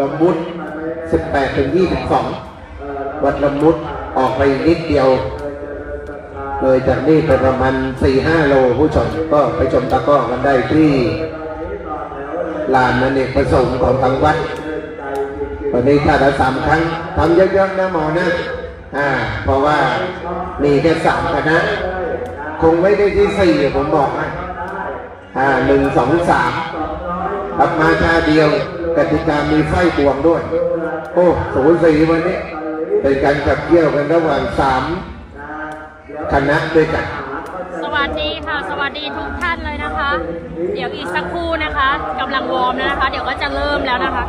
ละมุด 18ถึง22 วัดละมุดออกไปนิดเดียว เลยจากนี่ไปประมาณ 4-5 โลผู้ชมก็ไปชมตะก้อกันได้ที่ลานนันเอกประสงค์ของทางวัด วันนี้ถ้าละสามครั้งทำเยอะๆนะหมอนะอ่า เพราะว่ามีแค่สามคณะคงไม่ได้ที่สี่ผมบอกนะอ่าหนึ่งสองสามรับมาชาเดียว กติกามีไฟบวงด้วย โอ้สูสีวันนี้ เป็นการขับเกี่ยวกันระหว่างสามคณะด้วยกัน สวัสดีค่ะ สวัสดีทุกท่านเลยนะคะ เดี๋ยวอีกสักครู่นะคะกำลังวอร์มแล้วนะคะ เดี๋ยวก็จะเริ่มแล้วนะคะ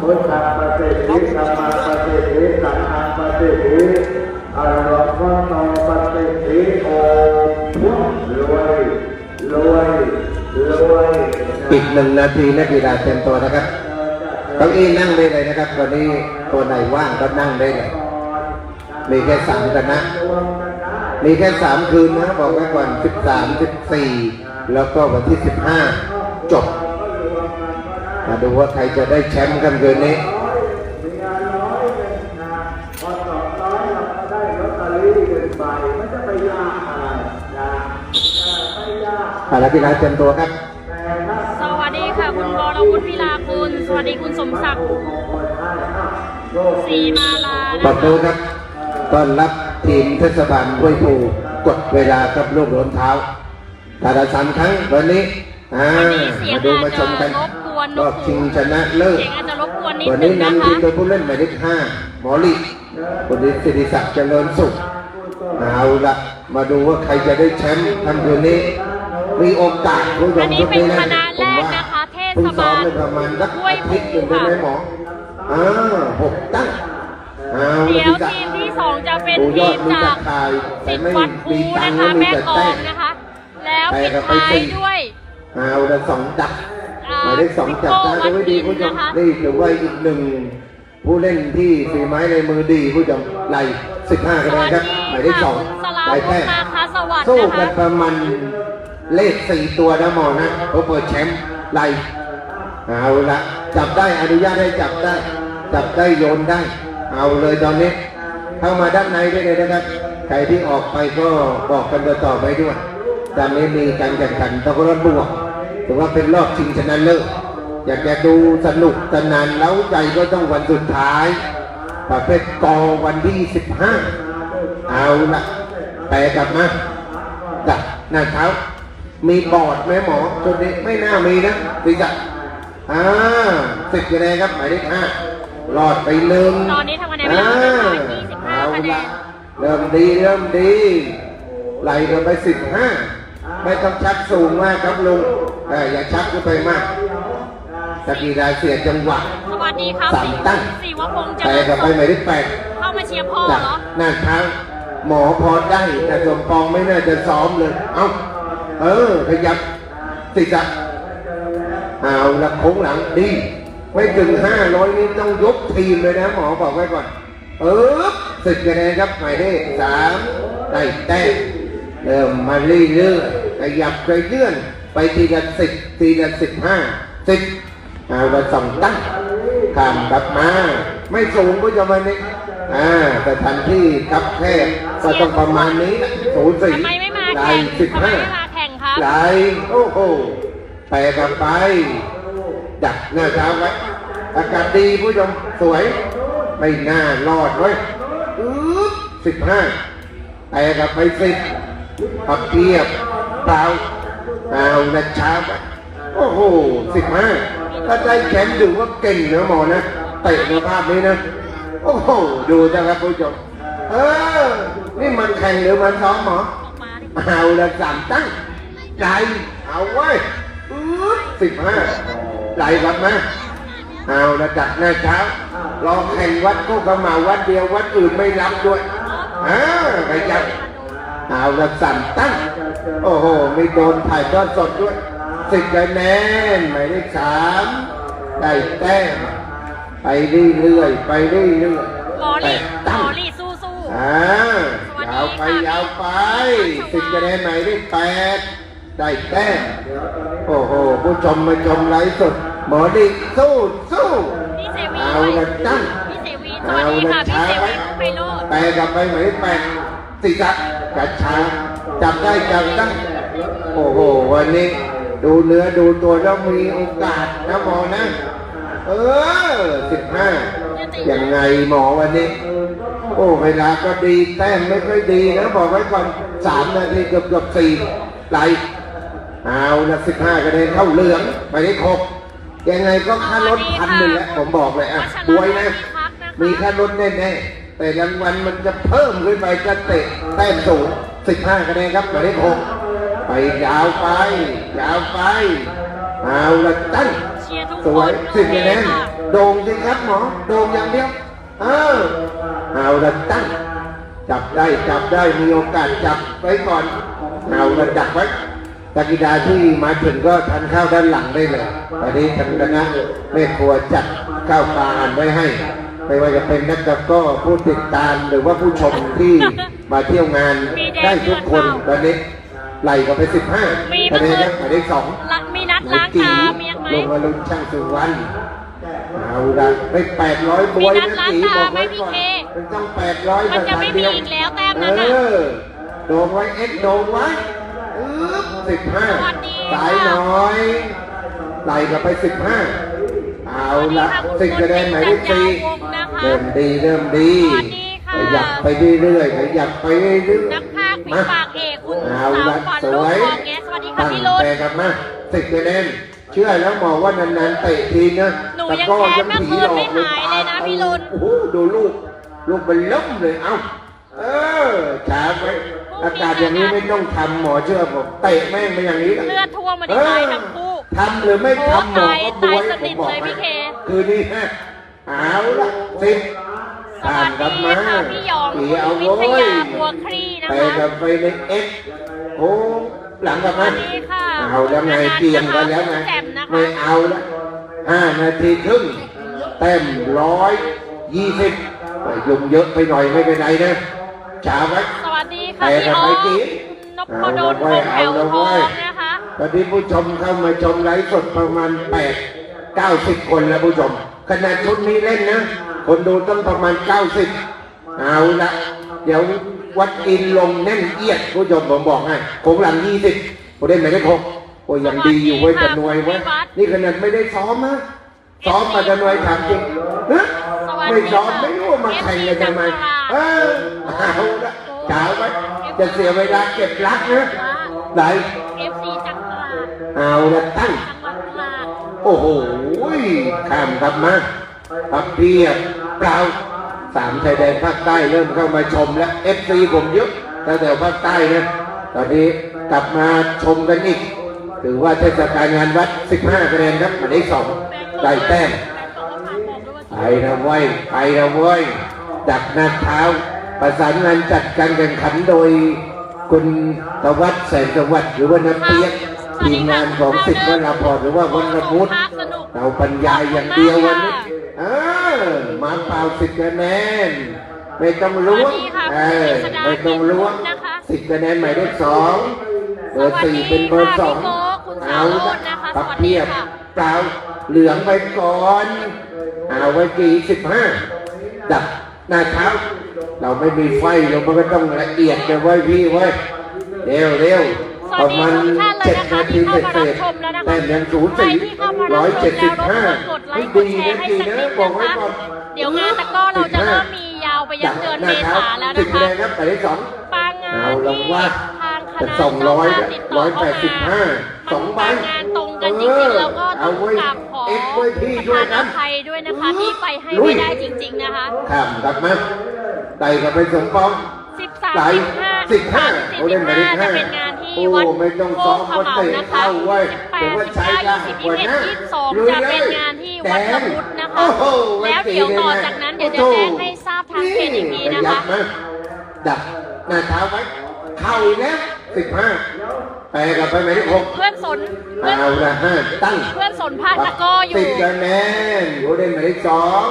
พุทธังปฏิทิธรรมั อีกหนึ่งนาทีนักกีฬาเต็มตัวนะครับเก้าอี้นั่งได้เลยนะครับวันนี้ตัวไหนว่างก็นั่งได้เลยมีแค่สามคณะมีแค่สามคืนนะบอกไว้ก่อนสิบสามสิบสี่แล้วก็วันที่สิบห้าจบมาดูว่าใครจะได้แชมป์กันคืนนี้มีงานร้อยหนึ่งนะพอสองร้อยเราก็ได้ลอตเตอรี่หนึ่งใบมันจะไปยาอะไรไม่ยากอานักกีฬาเต็มตัวครับ รวุฒิพิลาคุณ สวัสดีคุณสมศักดิ์ผู้มงคลให้อะโชคศรีมาลาปรนะบมืคะอครับต้อนรับทีมเทศบาลห้วยปูกดเวลากับลูกหลนเท้าแต่ละสามครั้งวันนี้อ่าวันนี้เสียงมาดูอาจมาชจะมกันรบกวนรอบชิงชนะเลิศ เสียงอาจจะรบกวนนิดวันนึนี้งนะนำทีคะมโดยผู้เล่นหมายเลขห้าหมอลิคนนี้สิริศักดิ์เจริญสุข เอาละมาดูว่าใครจะได้แชมป์ทำคืนนี้ มีโอกาสผู้ชอัมนนี้ทุกเป็นนี้คนะณะผแรมกว่านะคะ เทศเพิ่งซ้อบามลไปประมาณสักห้วยอาภูทิตย์หนึ่งได้ค่ะไหมหมออ่าหกตั้งเอาเดี๋ยวละทีมที่สองจะเป็นดูยทีอดมมีจาแต่กขายแต่สิทธิ์ไม่วัดภูมีตันะงค์คะไม่มีแม่แต่กลอแต้งมนะคะ แล้วไปปิดกับไปท้ายสิด้วยเอาละสองดับอ่าหมายเลขสองจับได้ดูไว้ดีผู้ชมนะคะนี่ถือว่าอีกหนึ่งผู้เล่นที่ฝีไม้ในมือดีผู้ชมไล่สิบห้าคะแนนครับหมายเลขสองสลาได้วุแต้ธมนาคาสวัสดิ์สู้นะกัคะนประมาณเลขสี่ตัวนะหมอนะเขาเปิดแชมป์ไล่ เอาละจับได้อนุญาตให้จับได้ จับได้โยนได้ เอาเลยตอนนี้เข้ามาด้านในได้เลยนะครับใครที่ออกไปก็บอกกันต่อไปด้วยตอนนี้มีการแข่งขันตะกร้อบวกถือว่าเป็นรอบชิงชนะเลิศอยากจะดูสนุกสนานแล้วใจก็ต้องวันสุดท้าย ประเภทกอวันที่ 15 เอาละแปลกลับมาจับน้าเท้ามีบอร์ดไหมหมอชุดนี้ไม่น่ามีนะดีจัด อ่าสิบคะแนนครับหมายเลขห้ารอดไปหนึ่งตอนนี้ทำคะแนนไปแล้วนะคะ25เอาคะแนละนเริ่มดีเริ่มดีไล่กันไปสิบห้าไม่ต้องชักสูงมากครับลุงเอออย่าชักขึ้นไปมากตะกี้ได้เสียจังหวะสวัสดีครับสามตั้งสีวพงษ์เจแต่ริญกับไปสุขหมายเลขแปดเข้ามาเชียร์พ่อจากเหรอหน้าเท้าหมอพอได้แต่สมปองไม่น่าจะซ้อมเลย เอ้า เออ ขยับติดอะ เอาละโค้งหลังดี ไม่ถึงห้าร้อยนี่ต้องยกทีมเลยนะหมอบอกไว้ก่อน เออสิบคะแนนครับหมายเลขสามได้แต้มเริ่มมาเรื่อยๆขยับไปเลื่อน ไปทีละสิบทีละสิบห้าสิบเอาละสองตั้งข้ามกลับมา ไม่สูงก็จะมานี้อ่าแต่ทันที่กับแคบก็ต้องประมาณนี้ศูนย์สี่ทำไมไม่มาได้แข่งสิบทำไมห้าไม่มาแข่งครับไหลโอ้โห ไปกันไป ดักหน้าเท้าไว้ อากาศดีผู้ชมสวย ไม่น่ารอดไว้ยสิบห้าไปกันไปสิบพับเทียบเปล่าเอานะช้าไปโอ้โหสิบห้าถ้าได้แชมป์ถือว่าเก่งนะหมอนะเตะในภาพนี้นะ โอ้โห ดูนะครับผู้ชมเออ นี่มันแข่งหรือมันซ้อมหมอออาดิเอาละสามตั้งใจ เอาไว้ สิบห้าใจกลับมาเอาละจัดหน้าเช้ารอแข่งวัดก็กมาวัดเดียววัดอื่นไม่รับด้วยอ่าไปจับเอาละสามตั้ง โอ้โหมีโดนถ่ายทอดสดด้วยสิบคะแนนหมายเลขสามได้แต้มไปเรื่อยๆไปเรื่อยหมอๆแปลี่ดหมตั้งอลี่สู้สู้อ่าสวัสดีเอาไปยาวไปสิบคะแนนไหนได้แปด ได้แต้มโอ้โห ผู้ชมมาชมไลฟ์สดหมอดีสู้สู้พี่เสวีเอาด้วยละตั้งพี่เสวีสวัสดีค่ะพี่เสวีไพโรจน์แปดกับไปไหนแปดสิกะกัดช้าจับได้จับได้โอ้โห วันนี้ ดูเนื้อดูตัวแล้วมีโอกาสนะหมอนะ เออสิบห้ายังไงหมอวันนี้ โอ้เวลาก็ดีแต้มไม่ค่อยดีนะบอกไว้ก่อนสามนาทีเกือบเกือบสี่ไหล เอาละสิบห้าคะแนนเข้าเหลืองไปได้ครบยังไงก็ค่ารถพันหนึ่งแหละผมบอกเลยอะบวยนะ มีค่ารถแน่ๆแต่รางวัลมันจะเพิ่มขึ้นไปจะเตะแต้มสูงสิบห้าคะแนนครับหมายเลขหกไปยาวไปยาวไปเอาละตั้งเชียร์ทุกสควยนสิบคะแนนค่ะโด่งสิครับหมอโด่งอย่างเดียวเออเอาละตั้งจับได้จับได้มีโอกาสจับไว้ก่อนเอาละดักไว้ ตะกิดาที่มาถึงก็ทานข้าวด้านหลังได้เลยตอนนี้ทางคณะแม่ครัวจัดข้าวปลาอาหารไว้ให้ ไม่ว่าจะเป็นนักตะกร้อผู้ติดตามหรือว่าผู้ชมที่มาเที่ยวงานได้ทุกคนตอนนี้ไหลก็ไปสิบห้ามีคะเมื่อแนนคืคนรับหมายเลขสองละมีนัดล้างเท้ามีไหมลงมาลุงช่างสุวรรณเอาละไปแปดร้อยบวยมีนันะดล้างตีตาบอกไหมไว้พี่ก่อนเคมันต้องแปดร้อยมันจะไม่มีอีกแล้วแต้มนั้นเอน่ะอโดงไว้เอ็กโดงไว้อึ๊บ สิบห้าสวัสดีสายน้อยไหลกับไปสิบห้าเอาละสิบคะแนนหมายเลขสี่เริ่มดีเริ่มดีสวัสดีค่ะขยับไปเรื่อยๆขยับไปเรื่อยๆนักพากย์ฝีมาปากเอกคุณเอาสาวละขวัญสลูกวยทองแงสวัสดีค่ะพี่รุตั้นงแต่กลับมาสิบคะแนนเชื่อแล้วหมอว่านานๆเตะทีนะหนูยังตะกร้อแค้นเมื่อคืนไม่หายเลยนะพี่รุนโอ้โหดูลูกลูกมันล้มเลยเอ้าเออช้าไป อากาศอย่างนี้ไม่ต้องทำหมอเชื่อผมเตะแม่งไปอย่างนี้เลือดท่วมมาที่ไทยทั้งคู่ทำหรือไม่ทำหมอก็บวยโอ้ตายสนิทผมบอกเลยพี่ให้เคคือนี่ฮะเอาละสิบสวัสดีค่ะพี่หยองปีคุณเอาวิโว้ทยยาบัวครีนะไปคะกับไปในเอ็กโอ้หลังกับมันสวัสดีค่ะเอาแล้วไงเกียงกันแล้วไงแจ่มนะคะไม่เอาละห้านาทีครึ่งเต็มร้อยยี่สิบยุงเยอะไปหน่อยไม่เป็นไรนะ ช้าไว้สวัสดีค่ะไปพี่กับอ๋อไปกี่นพดลคงแถวทองนะคะตอนนี้ผู้ชมเข้ามาชมไลฟ์สดประมาณแปดเก้าสิบคนแล้วผู้ชมขนาดชุดนี้เล่นนะ คนดูต้องประมาณเก้าสิบเอาละเดี๋ยววัดอินลงแน่นเอียดผู้ชมผมบอกให้โค้งหลังยี่สิบผู้เล่นหมายเลขหกโอ้ยยังดีอยู่เว้ยจะหน่วยเว้ยนี่ขนาดไม่ได้ซ้อมนะ ซ้อมมาจะหน่วยถามจริงฮะไม่ซ้อมไม่รู้ว่ามาแข่งกันทำไมเออเอาละจ้าไว้จะเสียเวลาเก็บรักนะไหนเอฟซีจังหวัดเอาละตั้งจังหวัดตราดโอ้โหข้ามครับมาพักเพียบเปล่าสามชายแดนภาคใต้เริ่มเข้ามาชมแล้วเอฟซีผมเยอะตั้งแต่ภาคใต้นะตอนนี้กลับมาชมกันอีก ถือว่าเทศกาลงานวัด 15คะแนนครับหมายเลขสอง ได้แต้มไปนะเว้ยไปนะเว้ยดักหน้าเท้าประสานงานจัดการแข่งขันโดย คุณตวัฒน์แสนสวัสดิ์หรือว่าน้ำเปียกทีมงานของสิทธิ์วราพรหรือว่าวันระมุดเราบรรยายอย่างเดียววันนี้เออมาเปล่าสิบคะแนนไม่ต้องล้วงเออไม่ต้องล้วงสิบคะแนนหมายเลขสองเบอร์สี่เป็นเบอร์สองเอาละปักเทียบเปล่า เหลืองไปก่อนเอาไว้กี่สิบห้าดับหน้าเท้าเราไม่มีไฟเรามันก็ต้องละเอียดกันไว้พี่ไว้ยเร็วเร็วประมาณเจ็ดนาทีเสร็จเสร็จแต่ยังสูสีร้อยเจ็ดสิบห้าไม่ดีนะดีนะบอกไว้ก่อนเดี๋ยวงานตะกร้อเราจะเริ่มมียาวไปยันเดือนเมษาแล้วสินะบคะคะแนนครับแต่ที่สองปางงาเอานลที่งว่าทางคจะณะส่งร้อยเจ้าภาพติดต่ร้ออยแปเข้าดสิบมาห้าสองใบมันบางงานตรงกันจริงๆแล้วก็ต้องกราบขอ เอฟไว้พี่ประด้วยธานนะอภัยด้วยนะคะที่ไปให้ไม่ได้จริง ๆนะคะข้ามกลับมาไต่กับไปสมปอง13ไหล15สิบห้า13เขาเล่นหมายเลข15ห้าจะเป็นงานที่โอ้วัดไม่ต้องโคซ้อกมขวัดมเหาเตะนะคะเข้าเว้ยเดี๋ยวว่า18ใช้ได้19กว่า20นะ21 22จะเป็นงานที่วัดละมุดนะคะโอ้โหแล้วเดี๋ยวต่อจากนั้นเดี๋ยวจะแจ้งให้ทราบทางเพจอีกทีนะยัคะดมาดับหน้าเท้าไว้ เข้าอีกแล้ว สิบห้าแปลกลับไปหมายเลขหกเพื่อนสนเพื่อนเอาละห้าตั้ง เพื่อนสนพาตะกร้ออยู่สิบคะแนนโอเดนหมายเลขสอง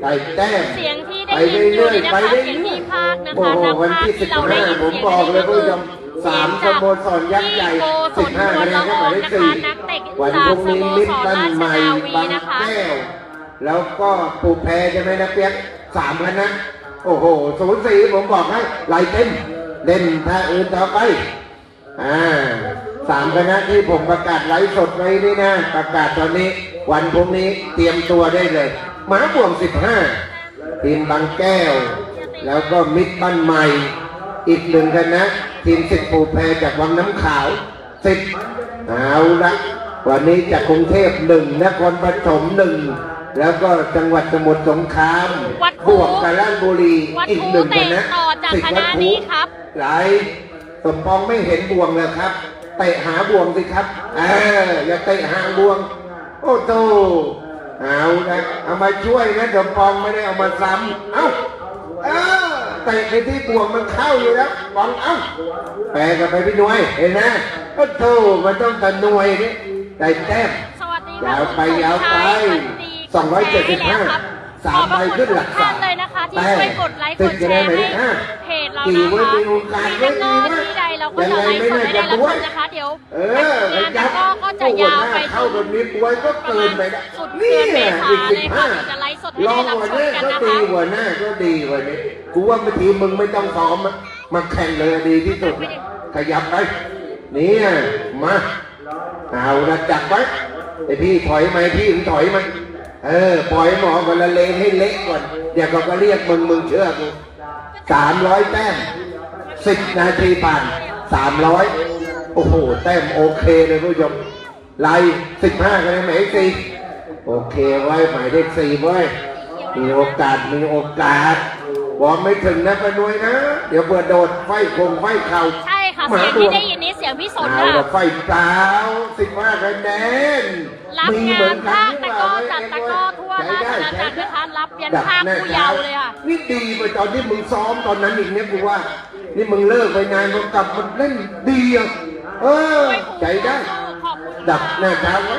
ได้แต้มเสียงที่ได้ยินอยู่นี่นะคะเสียงที่ภาคนะโอ้คะโหนักวันภาคที่สิที่บเราได้ห้ายินผมเสียงบอกเลยก็ผู้คืชมสามสโมสรยักษ์ใหญ่พี่โกศสิบลห้าพคะลแนละนอก็หอมายนเลขนะคะสี่นักเตะวันจากพรุ่งสนี้โมมิตสรรบ้านราชใหม่นาวีบางนะคะแก้วแล้วก็ปูแพใช่ไหมนะเปียกสามคณะโอ้โหศูนย์สี่ผมบอกให้ไหลเต็ม เล่นท่าอื่นต่อไป อ่าสามคณะที่ผมประกาศไลฟ์สดไว้นี่นะ ประกาศตอนนี้ วันพรุ่งนี้เตรียมตัวได้เลยหมาบ่วงสิบห้าทีมบางแก้ว แล้วก็มิตรบ้านใหม่ อีกหนึ่งคณะทีมสิทธิ์ปูแพจากวังน้ำขาวสิบเอาละวันนี้จากกรุงเทพหนึ่งนครปฐมหนึ่งแล้วก็จังหวัดสมุทรสงครามวัดบคูวกกับราชบุรีวัดอีกคูหนึ่งคเตะณะต่อจากสิทคธิ์ณะวัดคูนี้ครับไหลสมปองไม่เห็นบวงเลยครับเตะหาบวงสิครับเอออย่าเตะหางบวง โอ้โตเอาละเอามาช่วยนะสมปองไม่ได้เอามาซ้ำเอ้าเออเตะไปที่บวงมันเข้าอยู่แล้วบอลเอ้าแปลกันไปพี่หน่วยเห็นนะก็โตมันต้องตะหน่วยนี่ได้แต้มสวัสดียาวไปยาวไป275สา มใบขึ้นหลักท่าสานมเลยนะคะที่แต่ช่วยกดไลค์กติดดแชคะแนนร์หมายเลให้ขห้าเพจเรากี่นะไว้คะมีโอกาสที่ไว้ด้านนดีอกนะที่ใดเราก็จะไลฟ์สดยังไงไม่ได้น่าจะแล้วด้วยนะคะ เดี๋ยวเอองานยัแล้วก็ก็จะยาวไปเข้าถึแบงบนี้ป่วยก็เกินไปนะสุดเดือนเมษาอีกเลสิยบค่ะห้าถึงจะไลฟ์สดให้ลองได้รับหัวชหมน้ากันก็นะดีคะหัวหน้าก็ดีกว่านี้กูว่าบางทีมึงไม่ต้องซ้อมอะมาแข่งเลยดีที่สุดนะขยับไปเนี่ยมาเอาละจับไว้ไอพี่ถอยไหมพี่ถึงถอยไหม เออ ปล่อยหมอคนละเลงให้เละก่อน เดี๋ยวเขาก็เรียกมึงมึงเชื่อกูสามร้อยแต้มสิบนาทีผ่านสามร้อยโอ้โห แต้มโอเคเลยผู้ชมไล่สิบห้าคะแนนหมายสี่โอเคไว้หมายเลขสี่ไว้มีโอกาสมีโอกาสวอร์มไม่ถึงนะปะนวยนะ เดี๋ยวเปิดโดดไฟคงไฟเข่า ค่ะหมาเสียงบวที่งได้ยินนี้เสียงพี่สนเอาค่ะละไฟเปล่าสิบห้าคะแนนรับมีงาเหมือนนกัภาคหรืตะอกเปร้ล่าอจัดตะกร้อทั่วใช้ราชได้อาณาใช้จักรได้นะคะรับยันดักภาคหน้ผู้เยาว์เลยค่ะ นี่ดีไปตอนที่มึงซ้อมตอนนั้นอีกเนี่ยกูว่า นี่มึงเลิกไปนานมึงกลับมาเล่นดีอะเออใจได้ขอบคุณค่ะดักหน้าเท้าไว้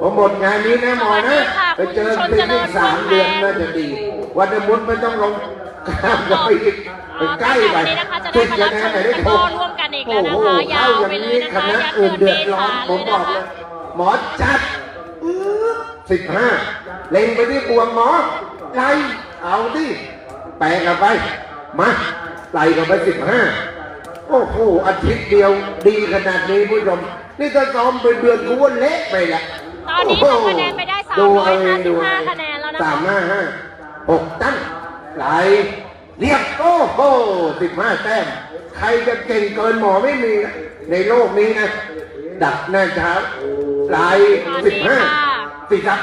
ผมหมดงานนี้นะหมอนะ ไปเจอปีที่สามเดือนน่าจะดี วันมุดไม่ต้องลง ข้ามไปอีกไปใกล้ไปวันนี้นะคะจะได้มารับชมไหนได้ตะโทกร้รอร่วมกันอีกแล้วนะคะยาวไปเลยนะคะคณะยันอื่นเดืเดือนดเมร้อษานผเลมยบนะอกเลคะยหมอจัดสิบห้าเล็งไปที่บวงหมอไล่เอาดิแปลกันไปมาไล่กันไปสิบห้าโอ้โหอาทิตย์เดียวดีขนาดนี้ผู้ชมนี่ถ้าซ้อมเป็นเดือนกูว่าเละไปละตอนนี้ทำคะแนนไปได้ดูเอาเองดู355คะแนนแล้วนะคะสามห้าห้าหกตั้ง ไหลเรียบโอ้โหสิบห้าแต้ม ใครจะเก่งเกินหมอไม่มีนะในโลกนี้นะ ดักหน้าเช้าไหลสิบห้าสิครับ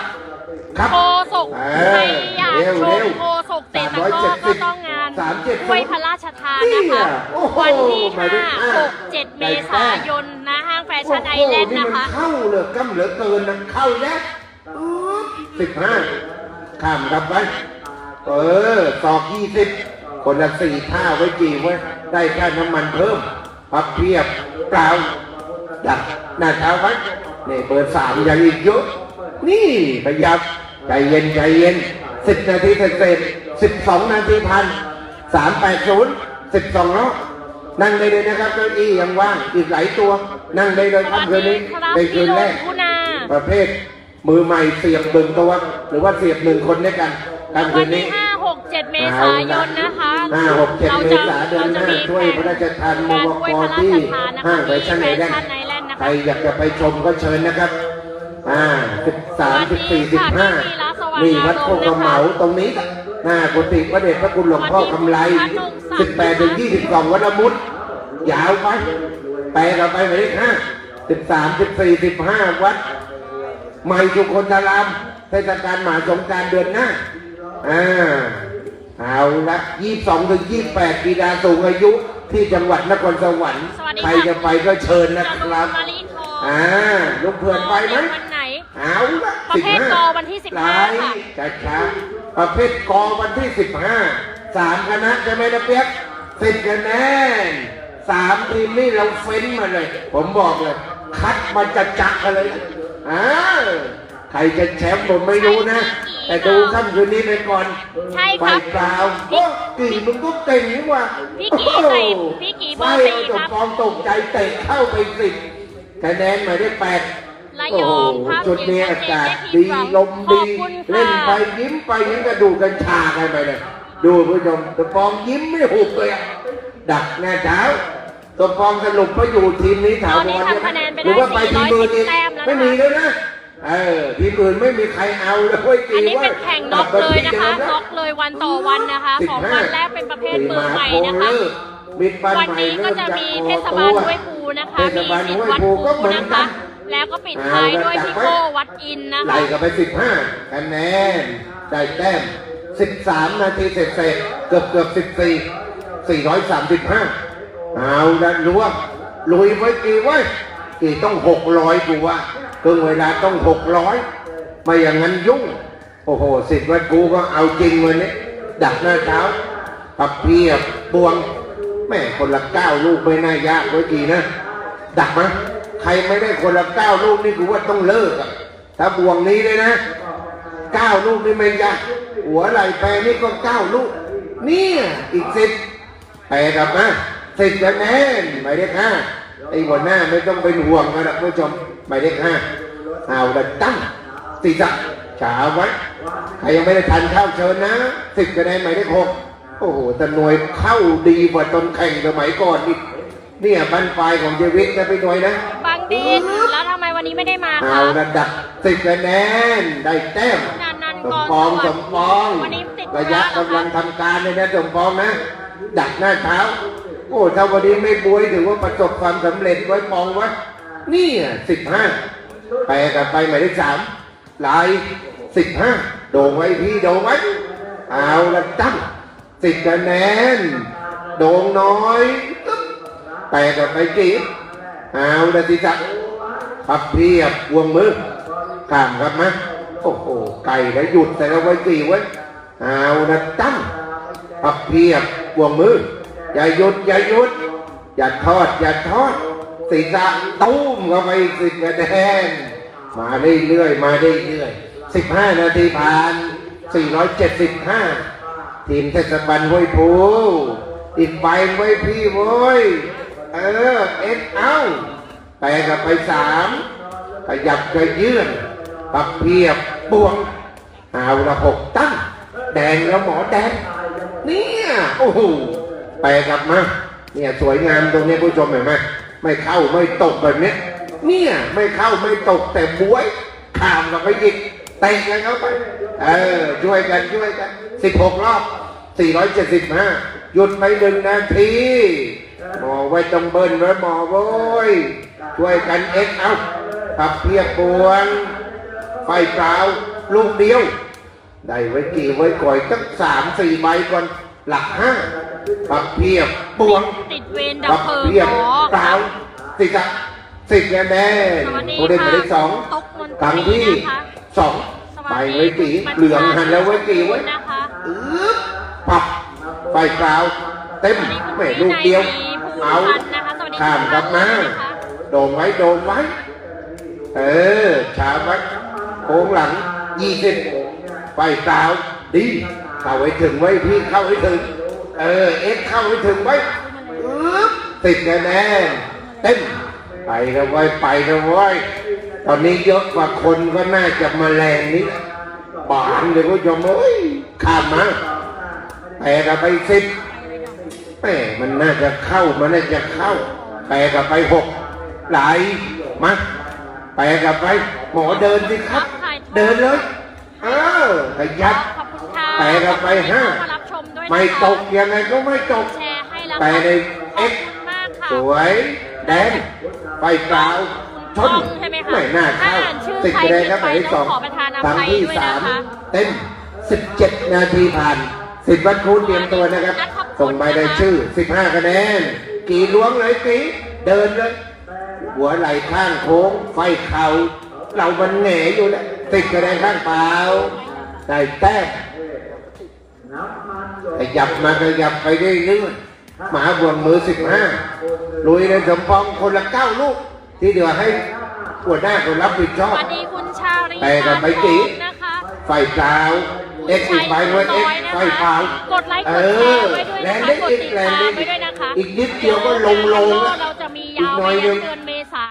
ครับ โคศกเอใครออยากเร็วชเร็มวโคศกเตะตะกร้อก็ต้องงานสามเจ็ดถ้วยพระราชทานนี่นะคะอะโอ้โหวันที่หมายถึง5ห้า6 7 เมษายนนะห้างแฟชั่นไอโอ้โหแลนด์นี่นะมันคะเข้าเลยกำเหลือเกินนะเข้าแล้วสิบห้าข้ามกลับไป เออสอกยี่สิบคนละสี่ท่าไว้จีไว้ได้ค่าน้ำมันเพิ่มพับเพียบเปล่าดักหน้าเท้าไว้นี่เปิดสามอย่างอีกเยอะนี่พยับใจเย็นใจเย็นสิบนาทีเสร็จสิบสองนาทีพันสามแปดศูนย์สิบสองแล้วนั่งได้เลยนะครับเก้าอี้ยังว่างอีกหลายตัว นั่งได้เลยสครับวัสคืนดีนี้ครับในคืพี่นลุแรงกคุณาประเภทมือใหม่เสียบหนึ่งตัวหรือว่าเสียบหนึ่งคนด้วยกัน กลางคืวันนที่นี้5 6 7 เมษายนนะคะ ห้าหกเจ็ดเราเมจะษาเดือนเราหจะน้ามีช่วยพระราชทานมการวถ้วยกพระราที่ชทานนะคะห้างแฟที่ชั่นแฟไอแลนชั่นด์ไอแลนด์นะใครคะอยากจะไปชมก็เชิญนะครับอ่าสิบสามสิบสี่วัสินบที่ห้าค่ะที่ร้านสว่างมีวัดโคกอารมณ์นะคะเหมาตรงนี้หน้ากุฏิพระเดชพระคุณหลวงพ่อคำไลวัดหนองสักสิบแปดถึงยี่สิบสองวัดมุดยาวไปไปเราไปหมายเลขห้าสิบสามสิบสี่สิบห้าวัด ใหม่ทุกคนตารามเทศกาลหมาสงกรารเดือนหน้า อ่าเอาละยี่สองถึงยี่แปดปีดาสูงอายุที่จังหวัดนครสวรรค์สวัสดีใครค่ะจะไปก็เชิญนะจะคลรับงมาลีทองอ่าลุงเพื่อนไปไหม วันไหน เอาละประเภท15กวันที่15ไล่ค่ะช้าๆประเภทกวันที่สิบห้าสามคณะใช่ไหมนะเปียกสิบคะแนนสามทีมนี่เราเฟ้นมาเลย ผมบอกเลย คัดมาจัดจักกันเลยอ้า วรจะแชมป์ผมไม่รู้นะ แต่ดูค่ำคืนนี้ไปก่อนใช่ไปครับเปล่าก็กี่มึงก็เก่งนี่หว่าพี่กี่ใส่พี่กี่เบอร์ไม่สี่เอาจครับฟองตกใจเตะเข้าไปสิบคะแนนหมายได้แปดระโอ้ยโหองครับจุดนี้อากาศดีลมขอดีบคุณค่ะเล่นไปยิ้มไปยิ้มกระดูกกันชากันไปเลยดูผู้ชมตัวฟองยิ้มไม่หุบเลยอะดักหน้าเช้าตัวฟองสรุปว่าอยู่ทีมนี้ถาวตอนนี้รทำคะแนนไปได้หรือว่าไปทีมอื่นอีก410แต้มแล้วนะคะไม่มีแล้วนะ เออทีมอื่นไม่มีใครเอาเลยเว้ยอันนี้เป็นแข่งน็อกเลยนะคะกลับมาที่ดิมน็อกเลยวันต่อวันนะคะ ของวันแรกเป็นประเภทมือใหม่นะคะมิดบ้านวันใหม่นี้ก็เริ่มจะจะมีอเทอกศตับาลวห้วยภูนะคะเทศมีบาลสิทห้ธิ์วยวัดภูภูก็เหมือนนะกัคะนแล้วก็ปิดท้ายด้วยพี่โก้วัดอินนะไล่คะกันไปสิบห้าคะแนนได้แต้มสิบสามนาทีเสร็จเสร็จๆเกือบเกือบสิบสี่สี่ร้อยสามสิบห้าเอาละล้วงลุยไว้กี่ไว้กี่ต้องหกร้อยกูว่า ครึ่งเวลาต้องหกร้อยไม่อย่างนั้นยุ่ง โอ้โหสิทธิ์วัดกูก็เอาจริงวันนี้ดักหน้าเท้าปับเพียบบวงแม่คนละเก้าลูกไม่น่ายากไว้กี่นะ ดักมั้ยใครไม่ได้คนละเก้าลูกนี่กูว่าต้องเลิกอะถ้าบวงนี้เลยนะเก้าลูกนี่ไม่ยากหัวไหลแปรนี่ก็เก้าลูก เนี่ยอีกสิบแปรกับมาสิบคะแนนหมายเลขห้า ไอ้หัวหน้าไม่ต้องเป็นห่วงกันนะผู้ชมหมายเลขห้าเอาละตั้งสี่จักฉาไว้ใครยังไม่ได้ทันเข้าเชิญนะสิบคะแนนหมายเลขหกโอ้โหแต่หน่วยเข้าดีกว่าตอนแข่งสมัยก่อนอีกเนี่ยบันปลายของเจวิตนะพี่หน่วยนะบางดินแล้วทำไมวันนี้ไม่ได้มาคเอารับระดับสิบคะแนนได้แต้ม นันนันสกมองปองสสวัสมดิ์ปองวันนี้ติดระยะธุระเหรอคะกำลังทำการเลยนะสมปองนะ ดักหน้าเท้า โอ้ถ้าวันนี้ไม่บวยถือว่าประสบความสำเร็จไว้ปองไว้นี่สิบห้าไปกันไปหมายเลขสามลายสิบห้าโด่งไว้พี่โด่งไว้เอาละตั้งสิบคะแนนโด่งน้อยตึ๊บไปกันไปจีบเอาละสิจักพับเพียบวงมือข้ามครับมะโอ้โหไก่แล้วหยุดแต่ละไว้กี่ไว้เอาละตั้งพับเพียบวงมือ อย่าหยุดอย่าหยุด อย่าทอด อย่าทอดศีรษะตุ้มเข้าไปอีกสิบคะแนนมาเรื่อยๆมาเรื่อยๆสิบห้านาทีผ่านสี่ร้อยเจ็ดสิบห้าทีมเทศบาลห้วยภูอีกใบไว้พี่โว้ย เออ เอ็กเอาแปลกับไปสามขยับกระยื่นปักเพียบบวงเอาละหกตั้ง แดงแล้วหมอแดงเนี่ย โอ้โห ปลกลับมาเนี่ยสวยงามตรงนี้ผู้ชมเห็นไหมไม่เข้าไม่ตกแบบนี้เนี่ยไม่เข้าไม่ตกแต่บวยข้ามกับไปอีกเตะกันเข้าไปเออช่วยกันช่วยกันสิบหกรอบสี่ร้อยเจ็ดสิบห้าหยุดไปหนึ่งนาทีหมอไว้ตรงเบิ้ลไว้หมอโว้ยช่วยกันเอ็กเอาขับเพียบบวงไฟเปล่าลูกเดียว ได้ไว้กี่ไว้ก่อยตั้งสามสี่ใบก่อนหลักห้า ปักเพียบบวงติดเวรดับปักเพลิงเพียบหมอเปล่าสิกะสิกแน่แน่สวัสดีผู้เล่นหมายเลขค่ะสองตุ๊กมนตรีครั้งที่นะคะสองสวัสไปดีไว้กี่คุณเหลืองหันแล้วไว้กี่ไว้นะคะอึ๊บปับไฟเปล่าเต็มสวัสดีคุณแม่ลูกเดียววินัยภูมิเอาพันธ์นะคะสวัสดีข้ามทุกกลับมาท่านเลยนะคะโดมไว้ โดมไว้ เออฉาบไว้โค้งหลังยี่สิบไฟเปล่าดี เข้าไว้ถึงไว้พี่เข้าไว้ถึง เออเอ็กเข้าไว้ถึงไว้อึ๊บติดคะแนนเต็มไปกันไว้ไปกันไว้ตอนนี้เยอะกว่าคนก็น่าจะมาแรงนิดบานเลยผู้ชมเอ้ยข้ามมาแปลกันไปสิบแม่มันน่าจะเข้ามันน่าจะเข้าแปลกันไปหกไหลมาแปลกันไปหมอเดินสิครับ เดินเลยเออขยับขอบคุณค่ะแปลกันไปห้า ขอบคุณที่เข้มารับชมด้วยนะคะไม่ตกยังไงก็ไม่ตก แชร์ให้แล้วแปลในขอบ X คุณมากค่ะสวย แดงไฟเปล่าชนใช่ไหมคะไม่น่าเข้าอ่านชื่อติดใครคะแนนครับหผิมายดเลขไปสองต้องขอประธานอครั้งภัยที่ด้วยสามนะคะ เต็มสิบเจ็ดนาทีผ่านสิบวันครูเตรียมตัวนะครับ ส่งใบรายชื่อสิบห้าคะแนน กี่ล้วงเลยกี่เดินเลย หัวไหล่ข้างโค้ง ไฟเข่า เรามันแหน่อยู่แล้วติดคะแนนข้างเปล่าได้แต้ม ขยับมาขยับไปเรื่อยๆหมาบวงมือสิบห้าลุยเลยสมปองคนละเก้าลูก ที่เดี๋ยวให้หัวหน้าคนรับผิดชสอบวัสดีคุณชาลแต่กับไปจีนะคะไฟเปล่าเอ็กซ์อีกไฟเวทเอ็กซ์ไฟเปล่ากดไลค์เอกดแชอร์ไว้ด้วยแรงนะคะนิดกดอีกติดแรงตามนิดไว้ด้วยนะคะอีกนิดเดียวก็ลงลงแล้วแล้วเราจะมีอียากวหน่ไปอยหยันึ่นงเดือนเมษา